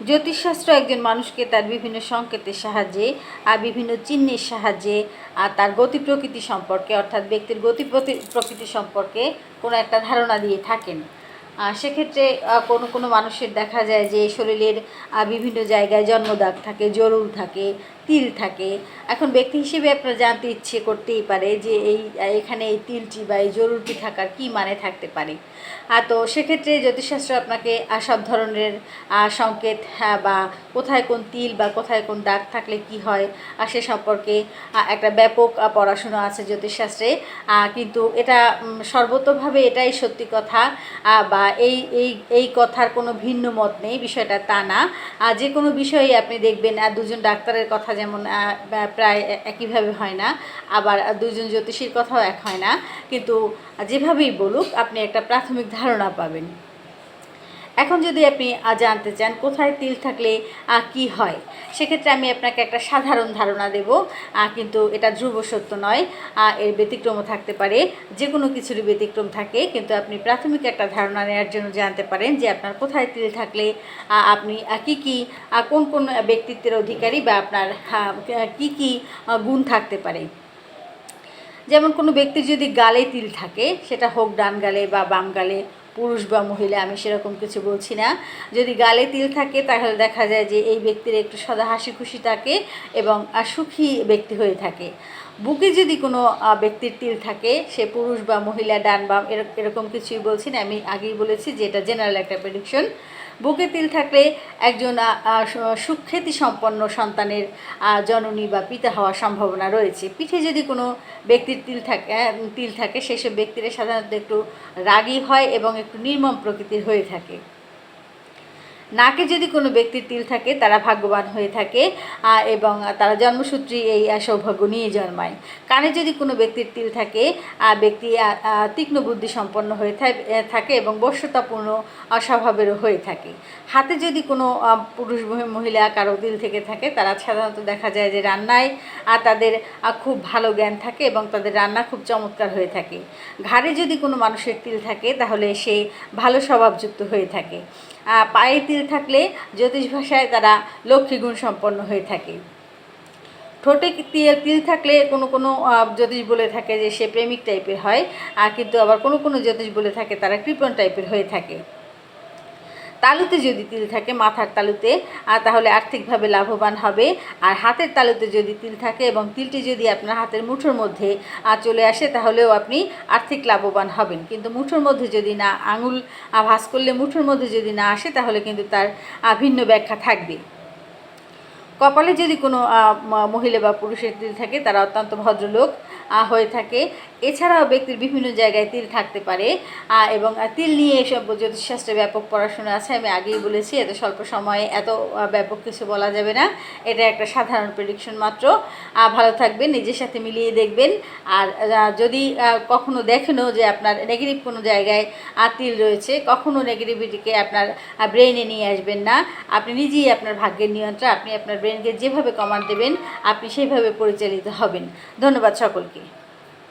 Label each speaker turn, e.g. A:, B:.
A: জ্যোতিষশাস্ত্র একজন মানুষকে তার বিভিন্ন সংকেতের সাহায্যে আর বিভিন্ন চিহ্নের সাহায্যে আর তার গতি প্রকৃতি সম্পর্কে, অর্থাৎ ব্যক্তির গতি প্রকৃতি সম্পর্কে কোনো একটা ধারণা দিয়ে থাকেন। সেক্ষেত্রে কোনো কোনো মানুষের দেখা যায় যে শরীরের বিভিন্ন জায়গায় জন্মদাগ থাকে, জরুর থাকে তিল থাকে। এখন ব্যক্তি হিসেবে আপনার জানতে ইচ্ছে করতেই পারে যে এই এখানে এই তিলটি বা এই জরুরটি থাকার কি মানে থাকতে পারে। আর তো সেক্ষেত্রে জ্যোতিষশাস্ত্র আপনাকে সব ধরনের সংকেত হ্যাঁ, বা কোথায় কোন তিল বা কোথায় কোন দাগ থাকলে কি হয় আর সে সম্পর্কে একটা ব্যাপক পড়াশোনা আছে জ্যোতিষশাস্ত্রে। কিন্তু এটা সর্বতোভাবে এটাই সত্যি কথা বা এই এই এই কথার কোনো ভিন্ন মত নেই বিষয়টা তা না। যে কোনো বিষয়ে আপনি দেখবেন আর দুজন ডাক্তারের কথা যেমন প্রায় একইভাবে হয় না। আবার দুজন জ্যোতিষীর কথাও এক হয় না। কিন্তু যেভাবেই বলুক, আপনি একটা প্রাথমিক ধারণা পাবেন। এখন যদি আপনি জানতে চান কোথায় তিল থাকলে কি হয়, সেক্ষেত্রে আমি আপনাকে একটা সাধারণ ধারণা দেব। কিন্তু এটা ধ্রুব সত্য নয়। এর ব্যতিক্রমও থাকতে পারে যে কোনো কিছুরই ব্যতিক্রম থাকে, কিন্তু আপনি প্রাথমিক একটা ধারণা নেওয়ার জন্য জানতে পারেন যে আপনার কোথায় তিল থাকলে আপনি কি কি কোন কোন ব্যক্তিত্বের অধিকারী বা আপনার কি কি গুণ থাকতে পারে। যেমন কোনো ব্যক্তির যদি গালে তিল থাকে, সেটা হোক ডান গালে বা বাম গালে পুরুষ বা মহিলা, আমি সেরকম কিছু বলছি না। যদি গালে তিল থাকে, তাহলে দেখা যায় যে এই ব্যক্তির একটু সদা হাসি খুশি থাকে এবং সুখী ব্যক্তি হয়ে থাকে। বুকে যদি কোনো ব্যক্তির তিল থাকে, সে পুরুষ বা মহিলা, ডান বাম এরক- এরকম কিছুই বলছি না। আমি আগেই বলেছি যে এটা জেনারেল একটা প্রেডিকশন বুকে তিল থাকলে একজন সুখ্যাতি সম্পন্ন সন্তানের জননী বা পিতা হওয়ার সম্ভাবনা রয়েছে। পিঠে যদি কোনো ব্যক্তির তিল থাকে তিল থাকে, সেসব ব্যক্তিরা সাধারণত একটু রাগী হয় এবং একটু নির্মম প্রকৃতির হয়ে থাকে। নাকে যদি কোনো ব্যক্তির তিল থাকে তারা ভাগ্যবান হয়ে থাকে এবং তারা জন্মসূত্রে এই সৌভাগ্য নিয়ে জন্মায়। কানে যদি কোনো ব্যক্তির তিল থাকে ব্যক্তি তীক্ষ্ণ বুদ্ধি সম্পন্ন হয়ে থাকে এবং বশ্যতাপূর্ণ আহ, স্বভাবেরও হয়ে থাকে। হাতে যদি কোনো পুরুষ মহিলা কারও তিল থেকে থাকে তারা সাধারণত দেখা যায় যে রান্নায় তাদের খুব ভালো জ্ঞান থাকে এবং তাদের রান্না খুব চমৎকার হয়ে থাকে। ঘাড়ে যদি কোনো মানুষের তিল থাকে তাহলে সে ভালো স্বভাবযুক্ত হয়ে থাকে। পায়ে তিল থাকলে জ্যোতিষ ভাষায় তারা লক্ষ্মীগুণ সম্পন্ন হয়ে থাকে। ঠোঁটে তিল তিল থাকলে কোনো কোনো জ্যোতিষ বলে থাকে যে সে প্রেমিক টাইপের হয়, আর কিন্তু আবার কোনো কোনো জ্যোতিষ বলে থাকে তারা কৃপণ টাইপের হয়ে থাকে। তালুতে যদি তিল থাকে মাথার তালুতে তাহলে আর্থিকভাবে লাভবান হবে। আর হাতের তালুতে যদি তিল থাকে এবং তিলটি যদি আপনার হাতের মুঠোর মধ্যে চলে আসে, তাহলেও আপনি আর্থিক লাভবান হবেন। কিন্তু মুঠোর মধ্যে যদি না, আঙুল ভাস করলে মুঠোর মধ্যে যদি না আসে, তাহলে কিন্তু তার ভিন্ন ব্যাখ্যা থাকবে। কপালে যদি কোনো মহিলা বা পুরুষের তিল থাকে, তারা অত্যন্ত ভদ্রলোক হয়ে থাকে। এছাড়াও ব্যক্তির বিভিন্ন জায়গায় তিল থাকতে পারে। এবং তিল নিয়ে এসব জ্যোতিষশাস্ত্রে ব্যাপক পড়াশোনা আছে, আমি আগেই বলেছি, এত স্বল্প সময়ে এত ব্যাপক কিছু বলা যাবে না। এটা একটা সাধারণ প্রেডিকশন মাত্র। ভালো থাকবেন, নিজের সাথে মিলিয়ে দেখবেন। আর যদি কখনো দেখেনও যে আপনার নেগেটিভ কোনো জায়গায় তিল রয়েছে, কখনো নেগেটিভিটিকে আপনার ব্রেনে নিয়ে আসবেন না। আপনি নিজেই আপনার ভাগ্যের নিয়ন্ত্রণ আপনি আপনার ব্রেনকে যেভাবে কমান্ড দেবেন আপনি সেইভাবে পরিচালিত হবেন। ধন্যবাদ সকলকে।